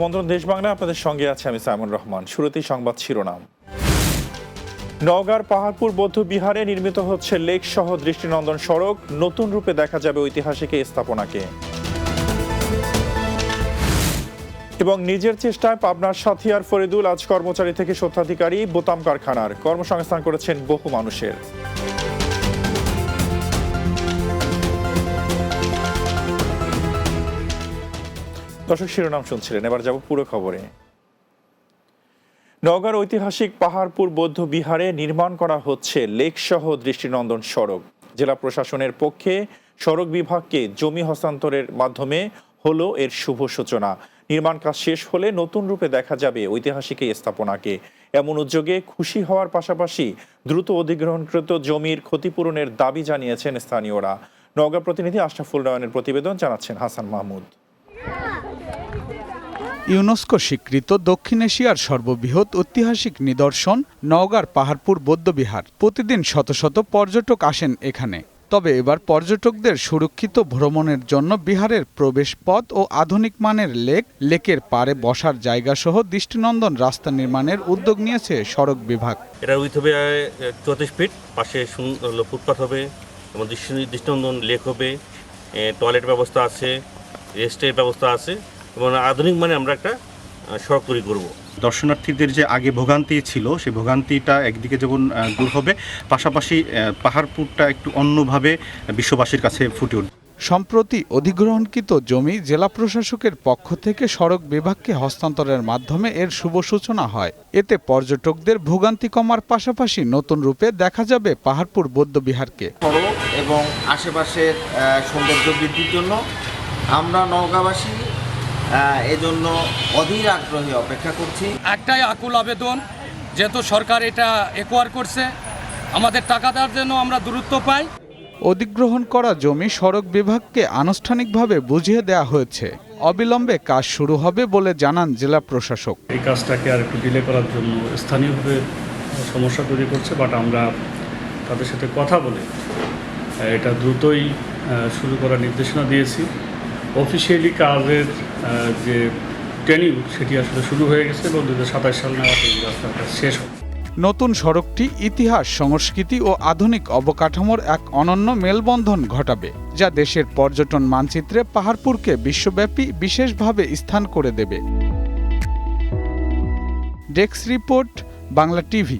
আমন্ত্রণ দেশ বাংলা, আপনাদের সঙ্গে আছে আমি সাইমন রহমান। শুরুতেই সংবাদ শিরোনাম। নওগাঁর পাহাড়পুর বৌদ্ধ বিহারে নির্মিত হচ্ছে লেক সহ দৃষ্টিনন্দন সড়ক। নতুন রূপে দেখা যাবে ঐতিহাসিক স্থাপনাকে। এবং নিজের চেষ্টায় পাবনার সাথিয়ার ফরিদুল আজ কর্মচারী থেকে স্বত্বাধিকারী বোতাম কারখানার। কর্মসংস্থান করেছেন বহু মানুষের। দর্শক শিরোনাম শুনছিলেন। এবার যাব পুরো খবরে। নওগাঁর ঐতিহাসিক পাহাড়পুর বৌদ্ধ বিহারে নির্মাণ করা হচ্ছে লেকসহ দৃষ্টিনন্দন সড়ক। জেলা প্রশাসনের পক্ষে সড়ক বিভাগকে জমি হস্তান্তরের মাধ্যমে হলো এর শুভ সূচনা। নির্মাণ কাজ শেষ হলে নতুন রূপে দেখা যাবে ঐতিহাসিক এই স্থাপনাকে। এমন উদ্যোগে খুশি হওয়ার পাশাপাশি দ্রুত অধিগ্রহণকৃত জমির ক্ষতিপূরণের দাবি জানিয়েছেন স্থানীয়রা। নওগাঁ প্রতিনিধি আশরাফুল নয়নের প্রতিবেদন জানাচ্ছেন হাসান মাহমুদ। ইউনেস্কো স্বীকৃত দক্ষিণ এশিয়ার সর্ববৃহৎ ঐতিহাসিক নিদর্শন নওগাঁর পাহাড়পুর বৌদ্ধবিহার। প্রতিদিন শত শত পর্যটক আসেন এখানে। তবে এবার পর্যটকদের সুরক্ষিত ভ্রমণের জন্য বিহারের প্রবেশ পথ ও আধুনিক মানের লেক, লেকের পাড়ে বসার জায়গা সহ দৃষ্টিনন্দন রাস্তা নির্মাণের উদ্যোগ নিয়েছে সড়ক বিভাগ। এটা উইথ হবে চৌত্রিশ ফিট, পাশে ফুটপাথ হবে এবং দৃষ্টিনন্দন লেক হবে। টয়লেট ব্যবস্থা আছে, রেস্টের ব্যবস্থা আছে। এবং আধুনিক মানে আমরা একটা সড়ক তৈরি করব। দর্শনার্থীদের যে আগে ভোগান্তি ছিল সেই ভোগান্তিটা একদিকে যেমন দূর হবে পাশাপাশি পাহাড়পুরটা একটু অন্যভাবে বিশ্ববাসীর কাছে ফুটে উঠবে। সম্প্রতি অধিগ্রহণকৃত জমি জেলা প্রশাসকের পক্ষ থেকে সড়ক বিভাগকে হস্তান্তরের মাধ্যমে এর শুভ সূচনা হয়। এতে পর্যটকদের ভোগান্তি কমার পাশাপাশি নতুন রূপে দেখা যাবে পাহাড়পুর বৌদ্ধবিহারকে সড়ক এবং আশেপাশের সৌন্দর্য বৃদ্ধির জন্য আমরা নওগাঁবাসী এজন্য অধীর আগ্রহে অপেক্ষা করছি। একটাই আকুল আবেদন যেহেতু সরকার এটা একোয়ার করছে আমাদের টাকা দেওয়ার জন্য আমরা দূরত্ব পাই। অধিগ্রহণ করা জমি সড়ক বিভাগকে আনুষ্ঠানিকভাবে বুঝিয়ে দেওয়া হয়েছে। অবিলম্বে কাজ শুরু হবে বলে জানান জেলা প্রশাসক। এই কাজটাকে আর একটু ডিলে করার জন্য স্থানীয়ভাবে সমস্যা তৈরি করছে বাট আমরা তাদের সাথে কথা বলে এটা দ্রুতই শুরু করার নির্দেশনা দিয়েছি। অফিসিয়ালি কাজের যে ট্রেনিং সেটি আসলে শুরু হয়ে গেছে এবং দু হাজার সাতাশ সাল নাগাদ এই রাস্তার কাজ শেষ হবে। নতুন সড়কটি ইতিহাস, সংস্কৃতি ও আধুনিক অবকাঠামোর এক অনন্য মেলবন্ধন ঘটাবে, যা দেশের পর্যটন মানচিত্রে পাহাড়পুরকে বিশ্বব্যাপী বিশেষভাবে স্থান করে দেবে। Desk report, Bangla TV.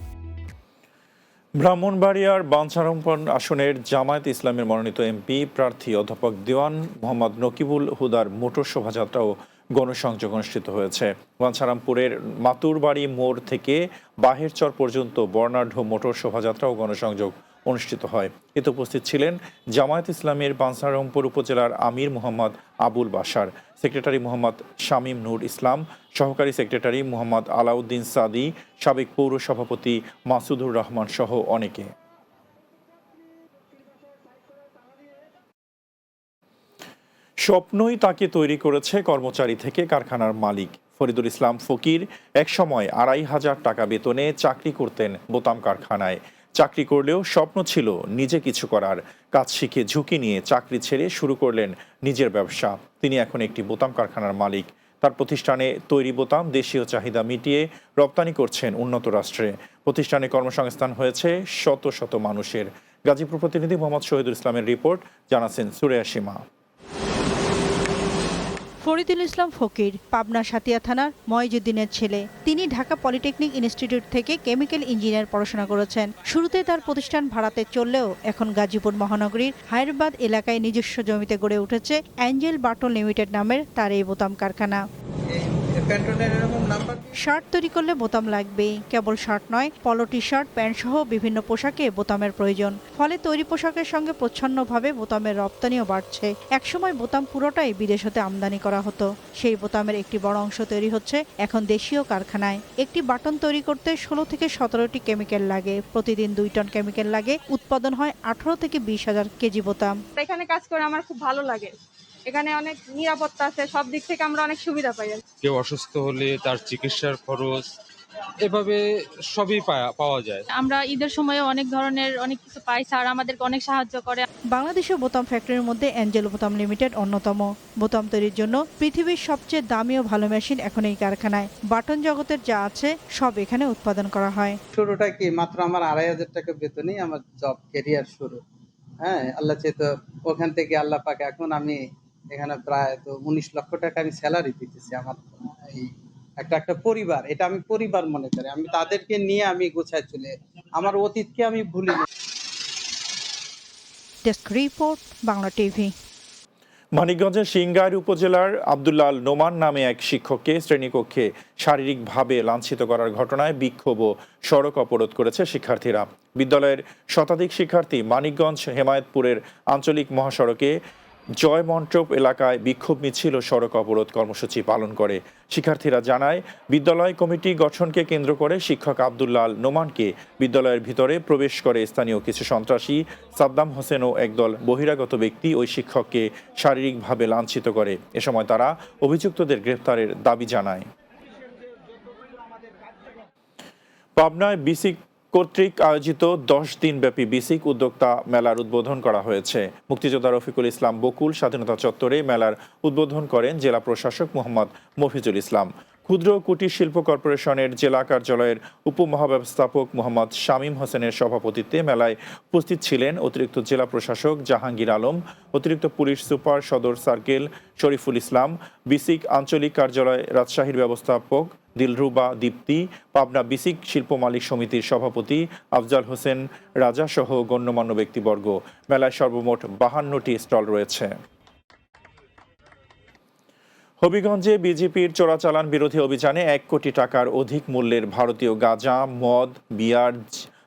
ব্রাহ্মণবাড়িয়ার বাঞ্ছারম্পন আসনের জামায়াত ইসলামের মনোনীত এমপি প্রার্থী অধ্যাপক দেওয়ান মোহাম্মদ নকিবুল হুদার মোটর শোভাযাত্রাও গণসংযোগ অনুষ্ঠিত হয়েছে। বাঞ্ছারামপুরের মাতুরবাড়ি মোড় থেকে বাহেরচর পর্যন্ত বর্ণাঢ্য মোটর শোভাযাত্রাও গণসংযোগ অনুষ্ঠিত হয়। এতে উপস্থিত ছিলেন জামায়াত ইসলামের বাঞ্ছারামপুর উপজেলার আমির মোহাম্মদ আবুল বাশার, সেক্রেটারি মোহাম্মদ শামীম নূর ইসলাম, সহকারী সেক্রেটারি মোহাম্মদ আলাউদ্দিন সাদি, সাবেক পৌর সভাপতি মাসুদুর রহমান সহ অনেকে। স্বপ্নই তাকে তৈরি করেছে কর্মচারী থেকে কারখানার মালিক। ফরিদুল ইসলাম ফকির, একসময় আড়াই হাজার টাকা বেতনে চাকরি করতেন বোতাম কারখানায়। চাকরি করলেও স্বপ্ন ছিল নিজে কিছু করার। কাজ শিখে ঝুঁকি নিয়ে চাকরি ছেড়ে শুরু করলেন নিজের ব্যবসা। তিনি এখন একটি বোতাম কারখানার মালিক। তার প্রতিষ্ঠানে তৈরি বোতাম দেশীয় চাহিদা মিটিয়ে রপ্তানি করছেন উন্নত রাষ্ট্রে। প্রতিষ্ঠানে কর্মসংস্থান হয়েছে শত শত মানুষের। গাজীপুর প্রতিনিধি মোহাম্মদ শহীদুল ইসলামের রিপোর্ট জানাচ্ছেন সুরেয়া সীমা। ফরিদুল ইসলাম ফকির, পাবনা সাতিয়া থানার ময়জুদ্দিনের ছেলে। তিনি ঢাকা পলিটেকনিক ইনস্টিটিউট থেকে কেমিক্যাল ইঞ্জিনিয়ার পড়াশোনা করেছেন। শুরুতে তার প্রতিষ্ঠান ভাড়াতে চললেও এখন গাজীপুর মহানগরীর হায়রবাদ এলাকায় নিজস্ব জমিতে গড়ে উঠেছে অ্যাঞ্জেল বাটন লিমিটেড নামের তার এই বোতাম কারখানা। শার্ট তৈরি করলে বোতাম লাগবেই কেবল শার্ট নয় পলো টি শার্ট প্যান্ট সহ বিভিন্ন পোশাকে বোতামের প্রয়োজন। ফলে তৈরি পোশাকের সঙ্গে প্রচ্ছন্নভাবে বোতামের রপ্তানিও বাড়ছে। একসময় বোতাম পুরোটাই বিদেশ হতে আমদানি করা হতো। সেই বোতামের একটি বড় অংশ তৈরি হচ্ছে এখন দেশীয় কারখানায়। একটি বাটন তৈরি করতে ষোলো থেকে সতেরোটি কেমিক্যাল লাগে। প্রতিদিন দুই টন কেমিক্যাল লাগে। উৎপাদন হয় আঠারো থেকে বিশ হাজার কেজি বোতাম। এখানে কাজ করে আমার খুব ভালো লাগে। এখানে অনেক নিরাপত্তা আছে সব দিক থেকে আমরা অনেক সুবিধা পাই। কেউ অসুস্থ হলে তার চিকিৎসার খরচ এভাবে সবই পাওয়া যায়। আমরা ঈদের সময় অনেক ধরনের অনেক কিছু পাই স্যার আমাদেরকে অনেক সাহায্য করে। বাংলাদেশের বোতাম ফ্যাক্টরির মধ্যে অ্যাঞ্জেল বোতাম লিমিটেড অন্যতম। বোতাম তৈরির জন্য পৃথিবীর সবচেয়ে দামি ও ভালো মেশিন এখন এই কারখানায়। বাটন জগতের যা আছে সব এখানে উৎপাদন করা হয়। শুরুটা কি মাত্র আমার আড়াই হাজার টাকা বেতনেই আমার জব কেরিয়ার শুরু। হ্যাঁ আল্লাহ চেয়ে তো ওখান থেকে আল্লাহ পাকে এখন আমি এখানে প্রায় তো উনিশ লক্ষ টাকা আমি স্যালারি দিতেছি আমার এই একটা একটা পরিবার। এটা আমি পরিবার মনে করি। আমি তাদেরকে নিয়ে আমি গোছায় চলে আমার অতীতকে আমি ভুলি না। ডেস্ক রিপোর্ট বাংলা টিভি মানিকগঞ্জের সিংগাইর উপজেলার আবদুল্লাল নোমান নামে এক শিক্ষককে শ্রেণীকক্ষে শারীরিকভাবে লাঞ্ছিত করার ঘটনায় বিক্ষোভ ও সড়ক অবরোধ করেছে শিক্ষার্থীরা। বিদ্যালয়ের শতাধিক শিক্ষার্থী মানিকগঞ্জ হেমায়তপুরের আঞ্চলিক মহাসড়কে জয় মন্টপ এলাকায় বিক্ষোভ মিছিল ও সড়ক অবরোধ কর্মসূচি পালন করে। শিক্ষার্থীরা জানায়, বিদ্যালয় কমিটি গঠনকে কেন্দ্র করে শিক্ষক আবদুল্লাল নোমানকে বিদ্যালয়ের ভিতরে প্রবেশ করে স্থানীয় কিছু সন্ত্রাসী, সাদ্দাম হোসেন ও একদল বহিরাগত ব্যক্তি ওই শিক্ষককে শারীরিকভাবে লাঞ্ছিত করে। এ সময় তারা অভিযুক্তদের গ্রেফতারের দাবি জানায়। পাবনায় বিসিক কর্তৃক আয়োজিত দশ দিনব্যাপী বিসিক উদ্যোক্তা মেলার উদ্বোধন করা হয়েছে। মুক্তিযোদ্ধা রফিকুল ইসলাম বকুল স্বাধীনতা চত্বরে মেলার উদ্বোধন করেন জেলা প্রশাসক মোহাম্মদ মফিজুল ইসলাম। ক্ষুদ্র কুটির শিল্প কর্পোরেশনের জেলা কার্যালয়ের উপমহাব্যবস্থাপক মোহাম্মদ শামীম হোসেনের সভাপতিত্বে মেলায় উপস্থিত ছিলেন অতিরিক্ত জেলা প্রশাসক জাহাঙ্গীর আলম, অতিরিক্ত পুলিশ সুপার সদর সার্কেল শরীফুল ইসলাম, বিসিক আঞ্চলিক কার্যালয় রাজশাহীর ব্যবস্থাপক দিলরুবা দীপ্তি, পাবনা বিসিক শিল্প মালিক সমিতির সভাপতি আফজাল হোসেন রাজা সহ গণ্যমান্য ব্যক্তিবর্গ। মেলায় সর্বমোট বাহান্নটি স্টল রয়েছে। হবিগঞ্জে বিজেপির চোরাচালান বিরোধী অভিযানে এক কোটি টাকার অধিক মূল্যের ভারতীয় গাঁজা, মদ, বিয়ার,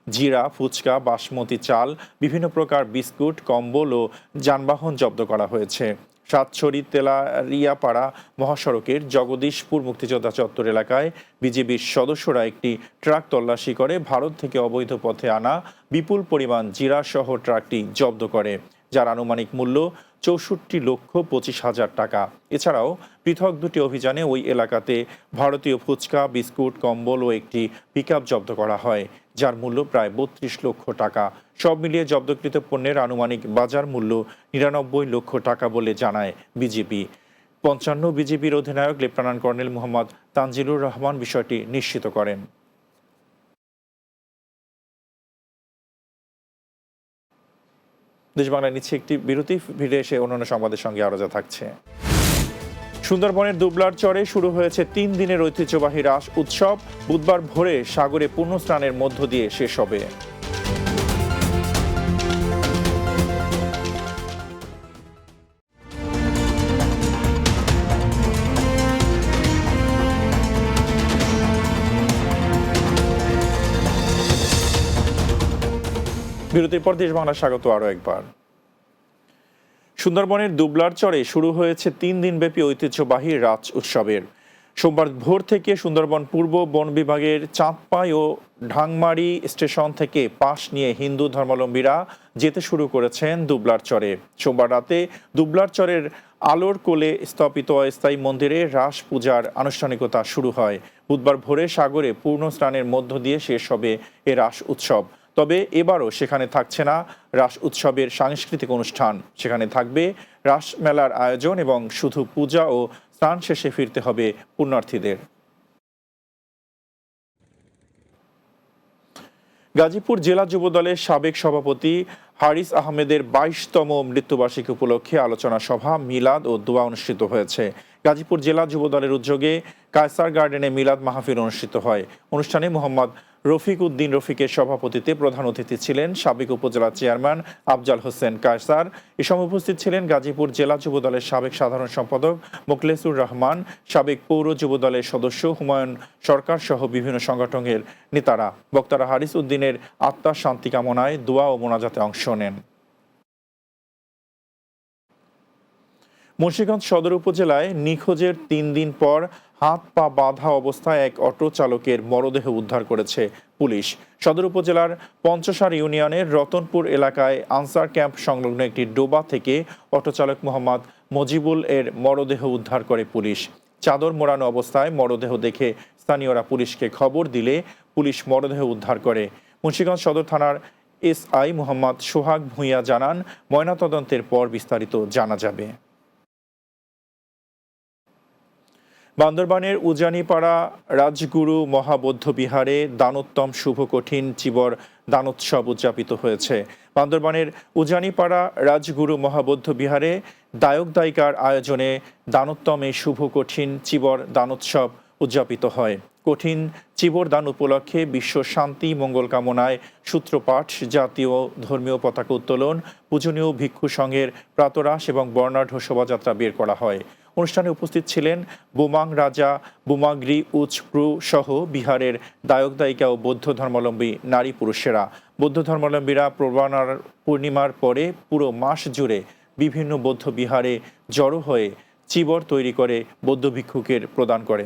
জিরা, ফুচকা, বাসমতি চাল, বিভিন্ন প্রকার বিস্কুট, কম্বল ও যানবাহন জব্দ করা হয়েছে। সাতছড়ি, তেলারিয়াপাড়া মহাসড়কের জগদীশপুর মুক্তিযোদ্ধা চত্বর এলাকায় বিজেপির সদস্যরা একটি ট্রাক তল্লাশি করে ভারত থেকে অবৈধ পথে আনা বিপুল পরিমাণ জিরাসহ ট্রাকটি জব্দ করে, যার আনুমানিক মূল্য চৌষট্টি লক্ষ পঁচিশ হাজার টাকা। এছাড়াও পৃথক দুটি অভিযানে ওই এলাকাতে ভারতীয় ফুচকা, বিস্কুট, কম্বল ও একটি পিকআপ জব্দ করা হয়, যার মূল্য প্রায় বত্রিশ লক্ষ টাকা। সব মিলিয়ে জব্দকৃত পণ্যের আনুমানিক বাজার মূল্য নিরানব্বই লক্ষ টাকা বলে জানায় বিজেপি। পঞ্চান্ন বিজেপির অধিনায়ক লেফটেন্যান্ট কর্নেল মোহাম্মদ তানজিলুর রহমান বিষয়টি নিশ্চিত করেন। দেশ বাংলায় নিচ্ছে একটি বিরতি, ফিরে এসে অন্যান্য সংবাদের সঙ্গে আরও যা থাকছে। সুন্দরবনের দুবলার চরে শুরু হয়েছে তিন দিনের ঐতিহ্যবাহী রাস উৎসব। বুধবার ভোরে সাগরে পূর্ণ স্নানের মধ্য দিয়ে শেষ হবে। বিরতির পর দেশ বাংলা স্বাগত আরও একবার। সুন্দরবনের দুবলার চরে শুরু হয়েছে তিন দিনব্যাপী ঐতিহ্যবাহী রাজ উৎসবের। সোমবার ভোর থেকে সুন্দরবন পূর্ব বন বিভাগের চাঁদপাই ও ঢাংমারি স্টেশন থেকে পাশ নিয়ে হিন্দু ধর্মাবলম্বীরা যেতে শুরু করেছেন দুবলার চরে। সোমবার রাতে দুবলার চরের আলোর কোলে স্থাপিত অস্থায়ী মন্দিরে রাস পূজার আনুষ্ঠানিকতা শুরু হয়। বুধবার ভোরে সাগরে পূর্ণ স্নানের মধ্য দিয়ে শেষ হবে এ রাস উৎসব। তবে এবারও সেখানে থাকছে না রাস উৎসবের সাংস্কৃতিক অনুষ্ঠান। সেখানে থাকবে রাস মেলার আয়োজন এবং শুধু পূজা ও স্নান শেষে ফিরতে হবে পুণ্যার্থীদের। গাজীপুর জেলা যুবদলের সাবেক সভাপতি হারিস আহমেদের বাইশতম মৃত্যুবার্ষিকী উপলক্ষে আলোচনা সভা, মিলাদ ও দোয়া অনুষ্ঠিত হয়েছে। গাজীপুর জেলা যুবদলের উদ্যোগে কায়সার গার্ডেনে মিলাদ মাহফিল অনুষ্ঠিত হয়। অনুষ্ঠানে মোহাম্মদ রফিক উদ্দিন রফিকের সভাপতিতে প্রধান অতিথি ছিলেন সাবেক উপজেলা চেয়ারম্যান আফজাল হোসেন কায়সার। এ সময় উপস্থিত ছিলেন গাজীপুর জেলা যুবদলের সাবেক সাধারণ সম্পাদক মোকলেসুর রহমান, সাবেক পৌর যুবদলের সদস্য হুমায়ুন সরকার সহ বিভিন্ন সংগঠনের নেতারা। বক্তারা হারিস উদ্দিনের আত্মার শান্তি কামনায় দোয়া ও মোনাজাতে অংশ নেন। মুন্সিগঞ্জ সদর উপজেলায় নিখোঁজের তিন দিন পর হাত পা বাঁধা অবস্থায় এক অটো চালকের মরদেহ উদ্ধার করেছে পুলিশ। সদর উপজেলার পঞ্চসার ইউনিয়নের রতনপুর এলাকায় আনসার ক্যাম্প সংলগ্ন একটি ডোবা থেকে অটো চালক মোহাম্মদ মজিবুল এর মরদেহ উদ্ধার করে পুলিশ। চাদর মোড়ানো অবস্থায় মরদেহ দেখে স্থানীয়রা পুলিশকে খবর দিলে পুলিশ মরদেহ উদ্ধার করে। মুন্সিগঞ্জ সদর থানার এসআই মোহাম্মদ সোহাগ ভূঁইয়া জানান, ময়নাতদন্তের পর বিস্তারিত জানা যাবে। বান্দরবানের উজানিপাড়া রাজগুরু মহাবৌদ্ধ বিহারে দানোত্তম শুভ কঠিন চিবর দানোৎসব উদযাপিত হয়েছে। বান্দরবানের উজানিপাড়া রাজগুরু মহাবৌদ্ধ বিহারে দায়ক দায়িকার আয়োজনে দানোত্তম এই শুভ কঠিন চিবর দানোৎসব উদযাপিত হয়। কঠিন চিবর দান উপলক্ষে বিশ্ব শান্তি মঙ্গল কামনায় সূত্রপাঠ, জাতীয় ধর্মীয় পতাকা উত্তোলন, পূজনীয় ভিক্ষু সংঘের প্রাতরাস এবং বর্ণাঢ্য শোভাযাত্রা বের করা হয়। অনুষ্ঠানে উপস্থিত ছিলেন বোমাং রাজা বুমাগ্রি উচপ্রু সহ বিহারের দায়ক দায়িকা ও বৌদ্ধ ধর্মাবলম্বী নারী পুরুষেরা। বৌদ্ধ ধর্মাবলম্বীরা প্রবানার পূর্ণিমার পরে পুরো মাস জুড়ে বিভিন্ন বৌদ্ধ বিহারে জড়ো হয়ে চিবর তৈরি করে বৌদ্ধ ভিক্ষুকের প্রদান করে।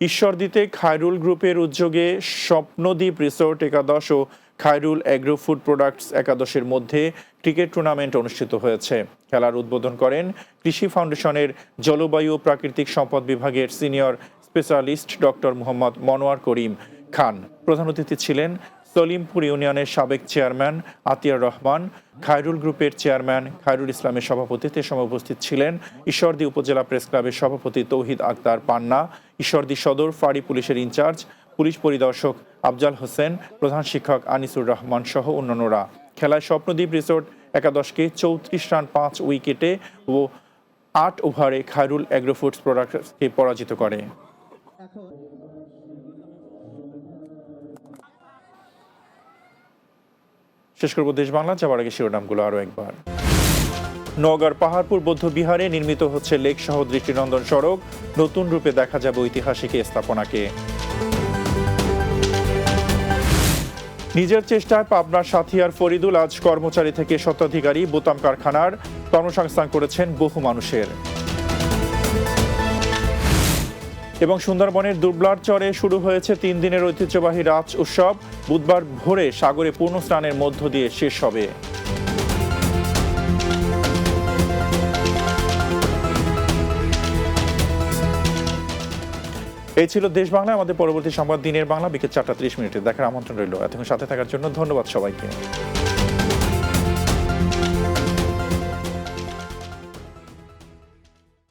ঈশ্বরদীতে খায়রুল গ্রুপের উদ্যোগে স্বপ্নদ্বীপ রিসোর্ট একাদশ ও খায়রুল অ্যাগ্রো ফুড প্রোডাক্টস একাদশের মধ্যে ক্রিকেট টুর্নামেন্ট অনুষ্ঠিত হয়েছে। খেলার উদ্বোধন করেন কৃষি ফাউন্ডেশনের জলবায়ু ও প্রাকৃতিক সম্পদ বিভাগের senior specialist doctor Mohammad Monowar Karim Khan. প্রধান অতিথি ছিলেন সলিমপুর ইউনিয়নের সাবেক চেয়ারম্যান আতিয়ার রহমান, খায়রুল গ্রুপের চেয়ারম্যান খায়রুল ইসলামের সভাপতিত্বে সময় উপস্থিত ছিলেন ঈশ্বরদী উপজেলা প্রেস ক্লাবের সভাপতি তৌহিদ আক্তার পান্না, ঈশ্বরদী সদর ফাঁড়ি পুলিশের ইনচার্জ পুলিশ পরিদর্শক আফজাল হোসেন, প্রধান শিক্ষক আনিসুর রহমান সহ অন্যান্যরা। খেলায় স্বপ্নদ্বীপ রিসোর্ট একাদশকে চৌত্রিশ রান পাঁচ উইকেটে ও আট ওভারে খায়রুল অ্যাগ্রোফুডস প্রোডাক্টসকে পরাজিত করে। শেষ করব দেশ বাংলা যাওয়ার আগে শিরোনামগুলো আরও একবার। নওগাঁর পাহাড়পুর বৌদ্ধ বিহারে নির্মিত হচ্ছে লেক সহ দৃষ্টিনন্দন সড়ক। নতুন রূপে দেখা যাবে ঐতিহাসিক স্থাপনাকে। নিজের চেষ্টায় পাবনার সাথিয়ার ফরিদুল আজ কর্মচারী থেকে স্বত্বাধিকারী, বোতাম কারখানার কর্মসংস্থান করেছেন বহু মানুষের। এবং সুন্দরবনের দুবলার চরে শুরু হয়েছে তিন দিনের ঐতিহ্যবাহী রাজ উৎসব। বুধবার ভোরে সাগরে পূর্ণ স্নানের মধ্য দিয়ে শেষ হবে। এই ছিল দেশ বাংলা, আমাদের পরবর্তী সংবাদ দিনের বাংলা, বিকেল চারটা ত্রিশ মিনিটে দেখার আমন্ত্রণ রইল। এতক্ষণ সাথে থাকার জন্য ধন্যবাদ সবাইকে।